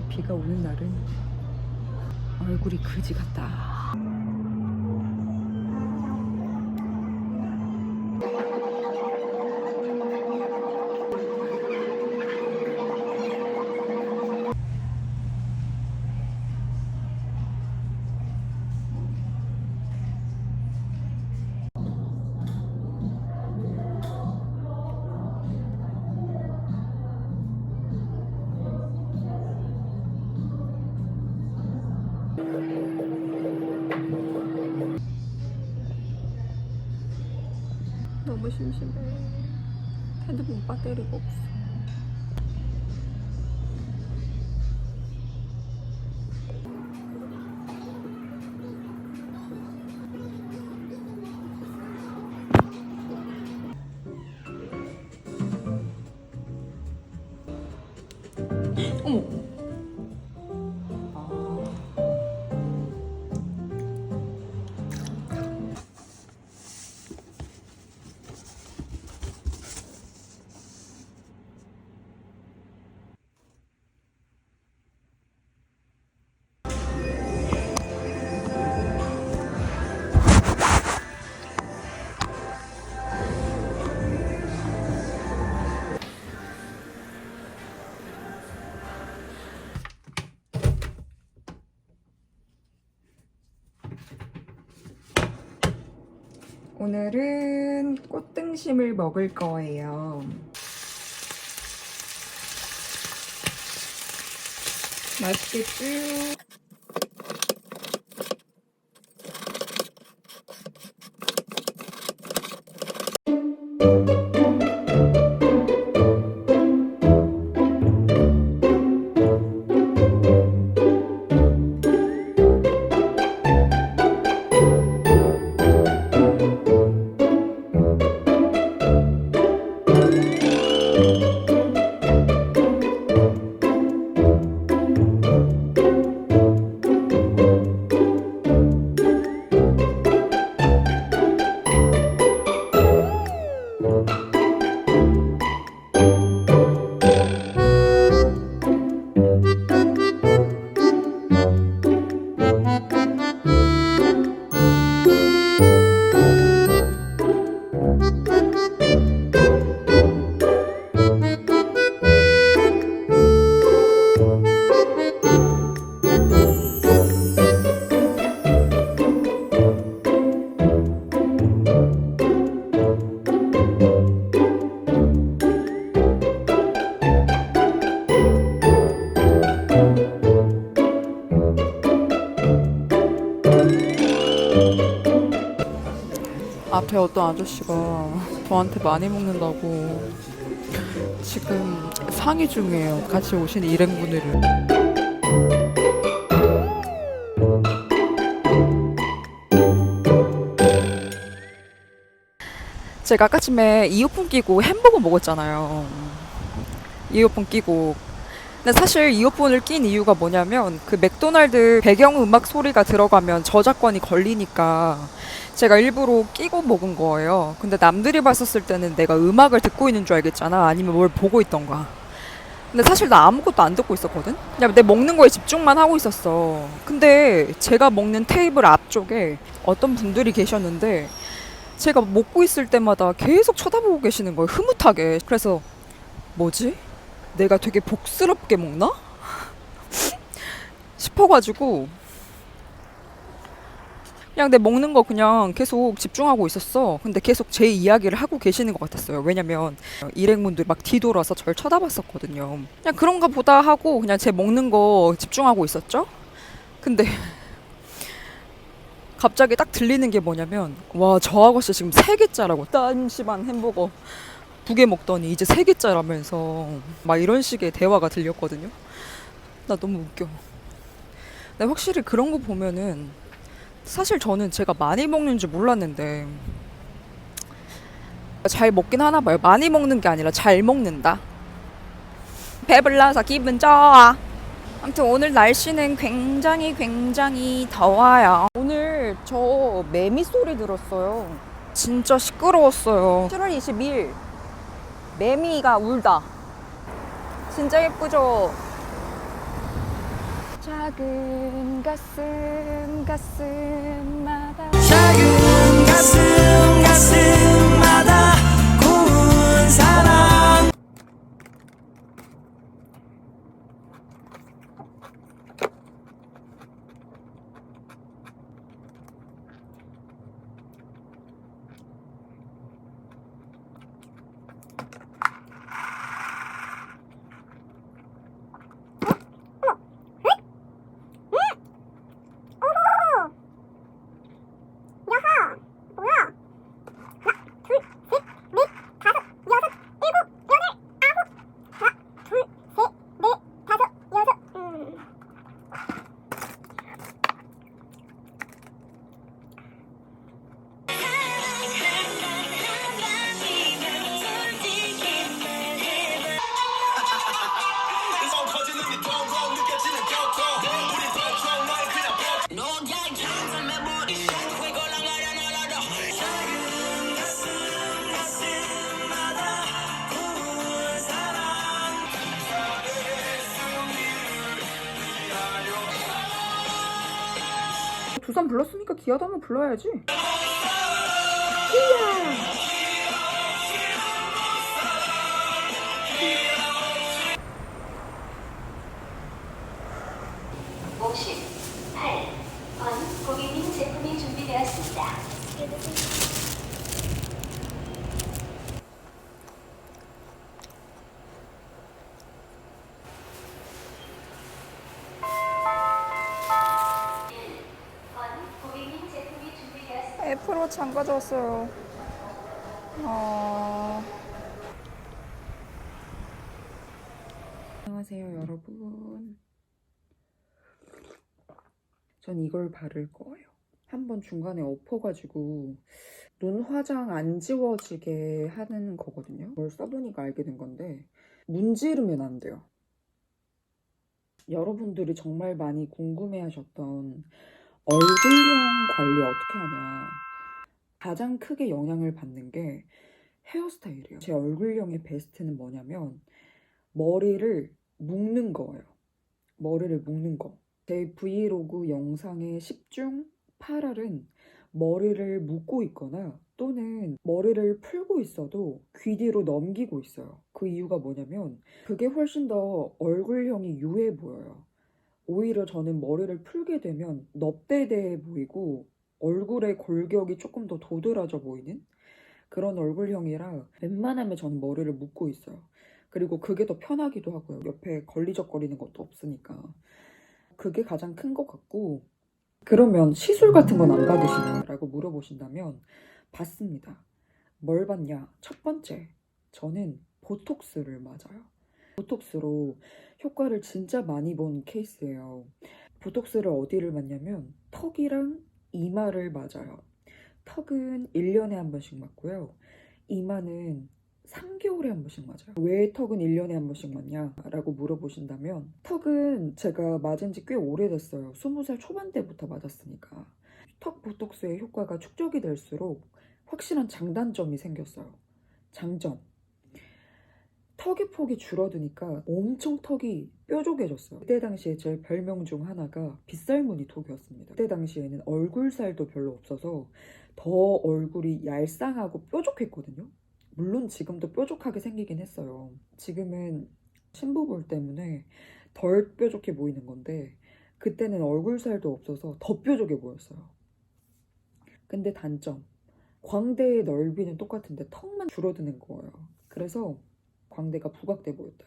비가 오는 날은 얼굴이 그지 같다. 심심해. 핸드폰 배터리가 없어. 어머. 오늘은 꽃등심을 먹을 거예요. 맛있겠죠? 앞에 어떤 아저씨가 저한테 많이 먹는다고 지금 상의 중이에요. 같이 오신 일행분들을. 제가 아까쯤에 이어폰 끼고 햄버거 먹었잖아요. 이어폰 끼고. 근데 사실 이어폰을 낀 이유가 뭐냐면 그 맥도날드 배경 음악 소리가 들어가면 저작권이 걸리니까 제가 일부러 끼고 먹은 거예요. 근데 남들이 봤었을 때는 내가 음악을 듣고 있는 줄 알겠잖아. 아니면 뭘 보고 있던가. 근데 사실 나 아무것도 안 듣고 있었거든? 그냥 내 먹는 거에 집중만 하고 있었어. 근데 제가 먹는 테이블 앞쪽에 어떤 분들이 계셨는데 제가 먹고 있을 때마다 계속 쳐다보고 계시는 거예요. 흐뭇하게. 그래서 뭐지? 내가 되게 복스럽게 먹나? 싶어가지고 그냥 내 먹는 거 그냥 계속 집중하고 있었어. 근데 계속 제 이야기를 하고 계시는 것 같았어요. 왜냐면 일행분들 막 뒤돌아서 절 쳐다봤었거든요. 그냥 그런가 보다 하고 그냥 제 먹는 거 집중하고 있었죠. 근데 갑자기 딱 들리는 게 뭐냐면 와 저 아가씨 지금 세 개짜라고 딴심한 햄버거 두 개 먹더니 이제 세 개짜라면서 막 이런 식의 대화가 들렸거든요. 나 너무 웃겨. 근데 확실히 그런 거 보면은 사실 저는 제가 많이 먹는 줄 몰랐는데 잘 먹긴 하나 봐요. 많이 먹는 게 아니라 잘 먹는다. 배불러서 기분 좋아. 아무튼 오늘 날씨는 굉장히 굉장히 더워요. 오늘 저 매미 소리 들었어요. 진짜 시끄러웠어요. 7월 20일 매미가 울다. 진짜 예쁘죠? 작은 가슴 가슴 불렀으니까 기아도 한번 불러야지 애플워치 안 가져왔어요. 어... 안녕하세요 여러분. 전 이걸 바를 거예요. 한번 중간에 엎어가지고 눈 화장 안 지워지게 하는 거거든요. 그걸 써보니까 알게 된 건데 문지르면 안 돼요. 여러분들이 정말 많이 궁금해하셨던 얼굴형 관리 어떻게 하냐. 가장 크게 영향을 받는 게 헤어스타일이에요. 제 얼굴형의 베스트는 뭐냐면 머리를 묶는 거예요. 머리를 묶는 거. 제 브이로그 영상의 10중 8알은 머리를 묶고 있거나 또는 머리를 풀고 있어도 귀 뒤로 넘기고 있어요. 그 이유가 뭐냐면 그게 훨씬 더 얼굴형이 유해 보여요. 오히려 저는 머리를 풀게 되면 넙대대해 보이고 얼굴의 골격이 조금 더 도드라져 보이는 그런 얼굴형이라 웬만하면 저는 머리를 묶고 있어요. 그리고 그게 더 편하기도 하고요. 옆에 걸리적거리는 것도 없으니까. 그게 가장 큰 것 같고 그러면 시술 같은 건 안 받으시나요? 라고 물어보신다면 받습니다. 뭘 받냐? 첫 번째, 저는 보톡스를 맞아요. 보톡스로 효과를 진짜 많이 본 케이스예요. 보톡스를 어디를 맞냐면 턱이랑 이마를 맞아요. 턱은 1년에 한 번씩 맞고요. 이마는 3개월에 한 번씩 맞아요. 왜 턱은 1년에 한 번씩 맞냐 라고 물어보신다면 턱은 제가 맞은 지 꽤 오래됐어요. 20살 초반 때부터 맞았으니까. 턱 보톡스의 효과가 축적이 될수록 확실한 장단점이 생겼어요. 장점. 턱의 폭이 줄어드니까 엄청 턱이 뾰족해졌어요. 그때 당시에 제 별명 중 하나가 빗살무늬 턱이었습니다. 그때 당시에는 얼굴살도 별로 없어서 더 얼굴이 얄쌍하고 뾰족했거든요. 물론 지금도 뾰족하게 생기긴 했어요. 지금은 신부볼 때문에 덜 뾰족해 보이는 건데 그때는 얼굴살도 없어서 더 뾰족해 보였어요. 근데 단점 광대의 넓이는 똑같은데 턱만 줄어드는 거예요. 그래서 광대가 부각돼 보였다.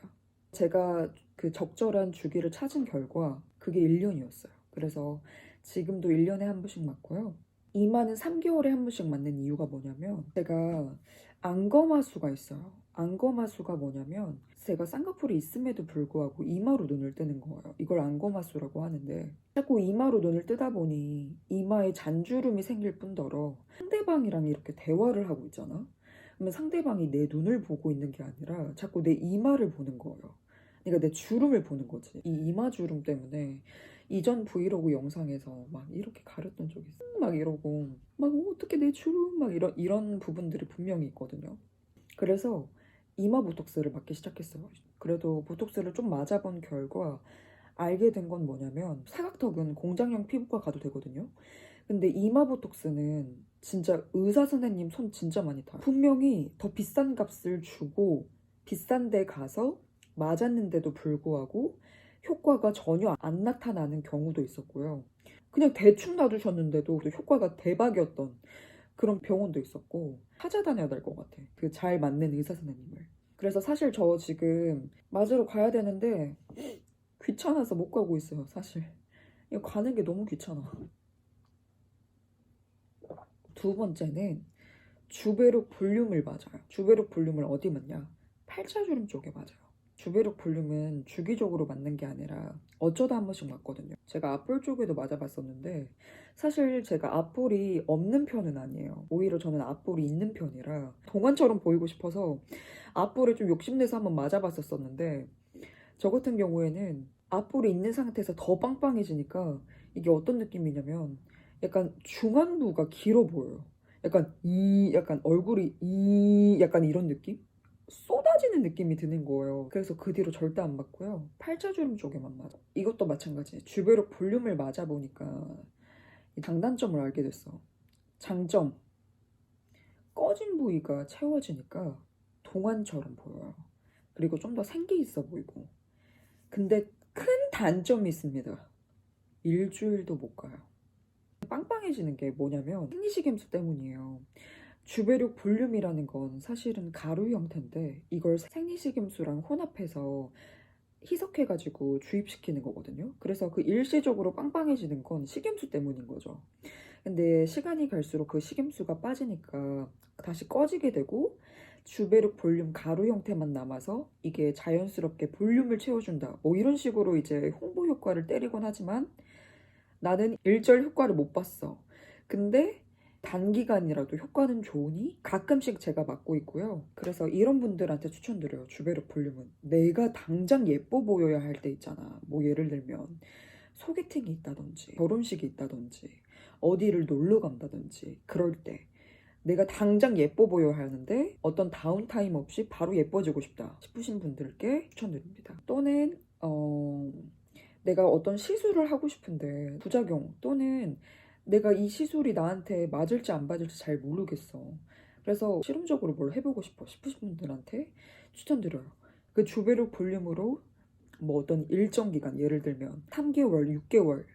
제가 그 적절한 주기를 찾은 결과 그게 1년이었어요. 그래서 지금도 1년에 한 번씩 맞고요. 이마는 3개월에 한 번씩 맞는 이유가 뭐냐면 제가 안검하수가 있어요. 안검하수가 뭐냐면 제가 쌍꺼풀이 있음에도 불구하고 이마로 눈을 뜨는 거예요. 이걸 안검하수라고 하는데 자꾸 이마로 눈을 뜨다 보니 이마에 잔주름이 생길 뿐더러 상대방이랑 이렇게 대화를 하고 있잖아. 그러면 상대방이 내 눈을 보고 있는 게 아니라 자꾸 내 이마를 보는 거예요. 그러니까 내 주름을 보는 거지. 이 이마 주름 때문에 이전 브이로그 영상에서 막 이렇게 가렸던 적이 있어. 막 이러고 막 어, 어떻게 내 주름 막 이런 이런 부분들이 분명히 있거든요. 그래서 이마 보톡스를 맞기 시작했어요. 그래도 보톡스를 좀 맞아본 결과 알게 된 건 뭐냐면 사각턱은 공장형 피부과 가도 되거든요. 근데 이마 보톡스는 진짜 의사 선생님 손 진짜 많이 타요. 분명히 더 비싼 값을 주고 비싼 데 가서 맞았는데도 불구하고 효과가 전혀 안 나타나는 경우도 있었고요. 그냥 대충 놔두셨는데도 효과가 대박이었던 그런 병원도 있었고 찾아다녀야 될 것 같아. 그 잘 맞는 의사 선생님을. 그래서 사실 저 지금 맞으러 가야 되는데 귀찮아서 못 가고 있어요, 사실. 이거 가는 게 너무 귀찮아. 두 번째는 주베룩 볼륨을 맞아요. 주베룩 볼륨을 어디 맞냐? 팔자주름 쪽에 맞아요. 주베룩 볼륨은 주기적으로 맞는 게 아니라 어쩌다 한 번씩 맞거든요. 제가 앞볼 쪽에도 맞아봤었는데 사실 제가 앞볼이 없는 편은 아니에요. 오히려 저는 앞볼이 있는 편이라 동안처럼 보이고 싶어서 앞볼에 좀 욕심내서 한번 맞아봤었었는데 저 같은 경우에는 앞볼이 있는 상태에서 더 빵빵해지니까 이게 어떤 느낌이냐면 약간 중안부가 길어 보여요. 약간 이 약간 얼굴이 이 약간 이런 느낌? 쏟아지는 느낌이 드는 거예요. 그래서 그 뒤로 절대 안 맞고요. 팔자주름 쪽에만 맞아. 이것도 마찬가지. 주베룩 볼륨을 맞아 보니까 이 장단점을 알게 됐어. 장점. 꺼진 부위가 채워지니까 동안처럼 보여요. 그리고 좀 더 생기 있어 보이고. 근데 큰 단점이 있습니다. 일주일도 못 가요. 빵빵해지는 게 뭐냐면 생리식염수 때문이에요. 주베룩 볼륨이라는 건 사실은 가루 형태인데 이걸 생리식염수랑 혼합해서 희석해가지고 주입시키는 거거든요. 그래서 그 일시적으로 빵빵해지는 건 식염수 때문인 거죠. 근데 시간이 갈수록 그 식염수가 빠지니까 다시 꺼지게 되고 주베룩 볼륨 가루 형태만 남아서 이게 자연스럽게 볼륨을 채워준다. 뭐 이런 식으로 이제 홍보 효과를 때리곤 하지만 나는 일절 효과를 못 봤어. 근데 단기간이라도 효과는 좋으니 가끔씩 제가 맞고 있고요. 그래서 이런 분들한테 추천드려요. 주베룩 볼륨은. 내가 당장 예뻐 보여야 할 때 있잖아. 뭐 예를 들면 소개팅이 있다든지 결혼식이 있다든지 어디를 놀러 간다든지 그럴 때 내가 당장 예뻐 보여야 하는데 어떤 다운타임 없이 바로 예뻐지고 싶다 싶으신 분들께 추천드립니다. 또는 어 내가 어떤 시술을 하고 싶은데 부작용 또는 내가 이 시술이 나한테 맞을지 안 맞을지 잘 모르겠어. 그래서 실험적으로 뭘 해보고 싶어 싶으신 분들한테 추천드려요. 그 주베룩 볼륨으로 뭐 어떤 일정 기간 예를 들면 3개월, 6개월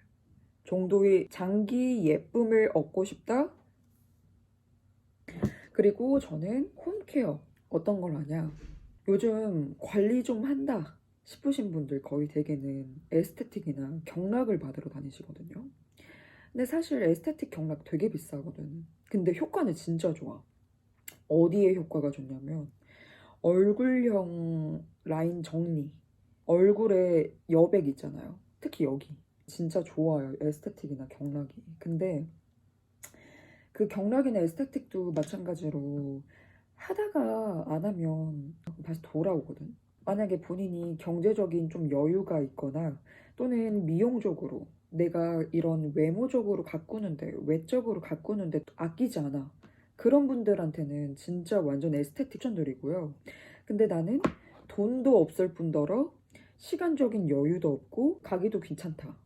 정도의 장기 예쁨을 얻고 싶다. 그리고 저는 홈케어 어떤 걸 하냐? 요즘 관리 좀 한다 싶으신 분들 거의 대개는 에스테틱이나 경락을 받으러 다니시거든요. 근데 사실 에스테틱 경락 되게 비싸거든. 근데 효과는 진짜 좋아. 어디에 효과가 좋냐면 얼굴형 라인 정리, 얼굴에 여백 있잖아요. 특히 여기 진짜 좋아요. 에스테틱이나 경락이. 근데 그 경락이나 에스테틱도 마찬가지로 하다가 안 하면 다시 돌아오거든. 만약에 본인이 경제적인 좀 여유가 있거나 또는 미용적으로 내가 이런 외모적으로 가꾸는데 외적으로 가꾸는데 아끼지 않아. 그런 분들한테는 진짜 완전 에스테틱 추천드리고요. 근데 나는 돈도 없을 뿐더러 시간적인 여유도 없고 가기도 귀찮다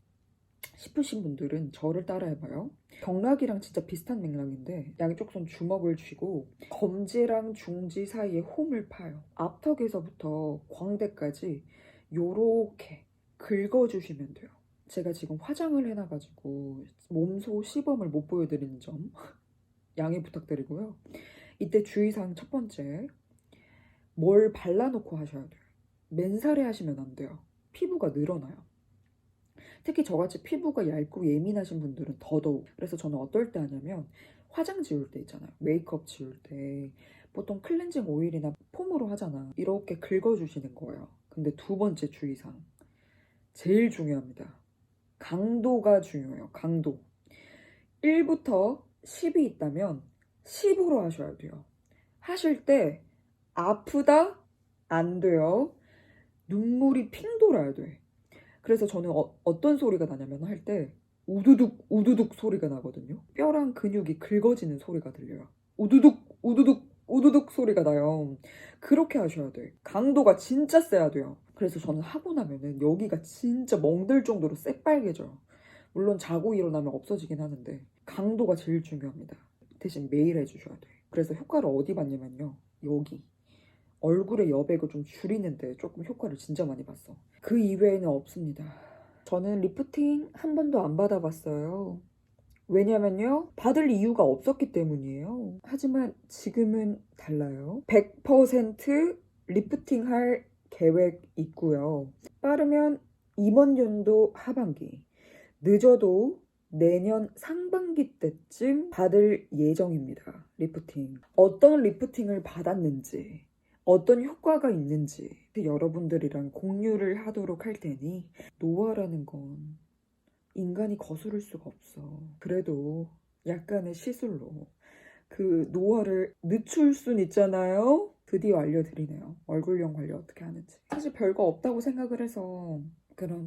싶으신 분들은 저를 따라해봐요. 경락이랑 진짜 비슷한 맥락인데 양쪽 손 주먹을 쥐고 검지랑 중지 사이에 홈을 파요. 앞턱에서부터 광대까지 요렇게 긁어주시면 돼요. 제가 지금 화장을 해놔가지고 몸소 시범을 못 보여드리는 점 양해 부탁드리고요. 이때 주의사항 첫 번째 뭘 발라놓고 하셔야 돼요. 맨살에 하시면 안 돼요. 피부가 늘어나요. 특히 저같이 피부가 얇고 예민하신 분들은 더더욱. 그래서 저는 어떨 때 하냐면 화장 지울 때 있잖아요. 메이크업 지울 때. 보통 클렌징 오일이나 폼으로 하잖아. 이렇게 긁어주시는 거예요. 근데 두 번째 주의사항. 제일 중요합니다. 강도가 중요해요. 강도. 1부터 10이 있다면 10으로 하셔야 돼요. 하실 때 아프다? 안 돼요. 눈물이 핑 돌아야 돼 그래서 저는 어, 떤 소리가 나냐면 할 때 우두둑 우두둑 소리가 나거든요. 뼈랑 근육이 긁어지는 소리가 들려요. 우두둑 우두둑 우두둑 소리가 나요. 그렇게 하셔야 돼. 강도가 진짜 세야 돼요. 그래서 저는 하고 나면은 여기가 진짜 멍들 정도로 새빨개져요. 물론 자고 일어나면 없어지긴 하는데 강도가 제일 중요합니다. 대신 매일 해주셔야 돼. 그래서 효과를 어디 봤냐면요. 여기. 얼굴의 여백을 좀 줄이는데 조금 효과를 진짜 많이 봤어. 그 이외에는 없습니다. 저는 리프팅 한 번도 안 받아봤어요. 왜냐면요. 받을 이유가 없었기 때문이에요. 하지만 지금은 달라요. 100% 리프팅 할 계획 있고요. 빠르면 이번 연도 하반기, 늦어도 내년 상반기 때쯤 받을 예정입니다. 리프팅. 어떤 리프팅을 받았는지, 어떤 효과가 있는지 여러분들이랑 공유를 하도록 할 테니 노화라는 건 인간이 거스를 수가 없어. 그래도 약간의 시술로 그 노화를 늦출 순 있잖아요. 드디어 알려드리네요. 얼굴형 관리 어떻게 하는지. 사실 별거 없다고 생각을 해서 그런